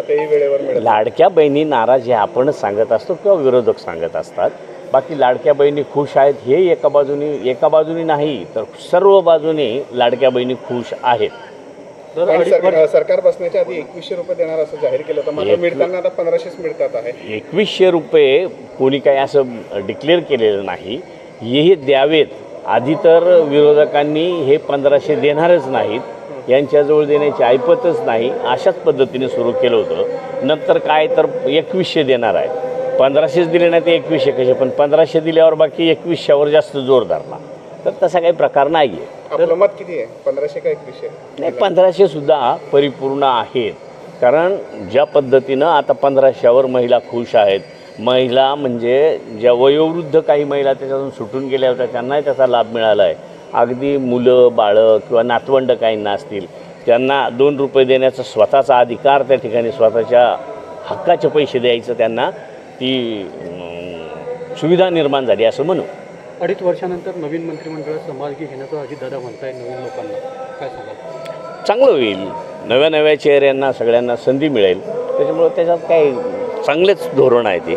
तेही वेळेवर. लाडक्या बहिणी नाराज हे आपणच सांगत असतो किंवा विरोधक सांगत असतात. बाकी लाडक्या बहिणी खुश आहेत हे एका बाजूनी एका बाजूनी नाही तर सर्व बाजूने लाडक्या बहिणी खुश आहेत. सर- सरकार बसण्याच्या आधी एकवीसशे रुपये देणार असं जाहीर केलं होतं. मात्र एक- मिळताना आता पंधराशेच मिळतात आहे. एकवीसशे रुपये कोणी काही असं डिक्लेअर केलेलं नाही. हे द्यावेत. आधी तर विरोधकांनी हे पंधराशे देणारच नाहीत. यांच्याजवळ देण्याची ऐपतच नाही. अशाच पद्धतीने सुरू केलं होतं. नंतर काय तर एकवीसशे देणार आहे पंधराशेच दिले नाही ते एकवीसशे कसे? पण पंधराशे दिल्यावर बाकी एकवीसशेवर जास्त जोर धरला. तर तसा काही प्रकार नाही आहे मत किती आहे? पंधराशे का एकवीसशे? नाही पंधराशे सुद्धा परिपूर्ण आहेत. कारण ज्या पद्धतीनं आता पंधराशेवर महिला खुश आहेत महिला म्हणजे ज्या वयोवृद्ध काही महिला त्याच्यातून सुटून गेल्या होत्या त्यांनाही त्याचा लाभ मिळाला आहे अगदी मुलं बाळं किंवा नातवंड काहींना असतील त्यांना दोन रुपये देण्याचा स्वतःचा अधिकार त्या ठिकाणी स्वतःच्या हक्काचे पैसे द्यायचं त्यांना ती सुविधा निर्माण झाली असं म्हणू. अडीच वर्षानंतर नवीन मंत्रिमंडळात समाजगी घेण्याचं अजितदादा म्हणताय नवीन लोकांना. काय सांगाल? चांगलं होईल. नव्या नव्या चेहऱ्यांना सगळ्यांना संधी मिळेल. त्याच्यामुळं त्याच्यात काही चांगलेच धोरण आहे ते.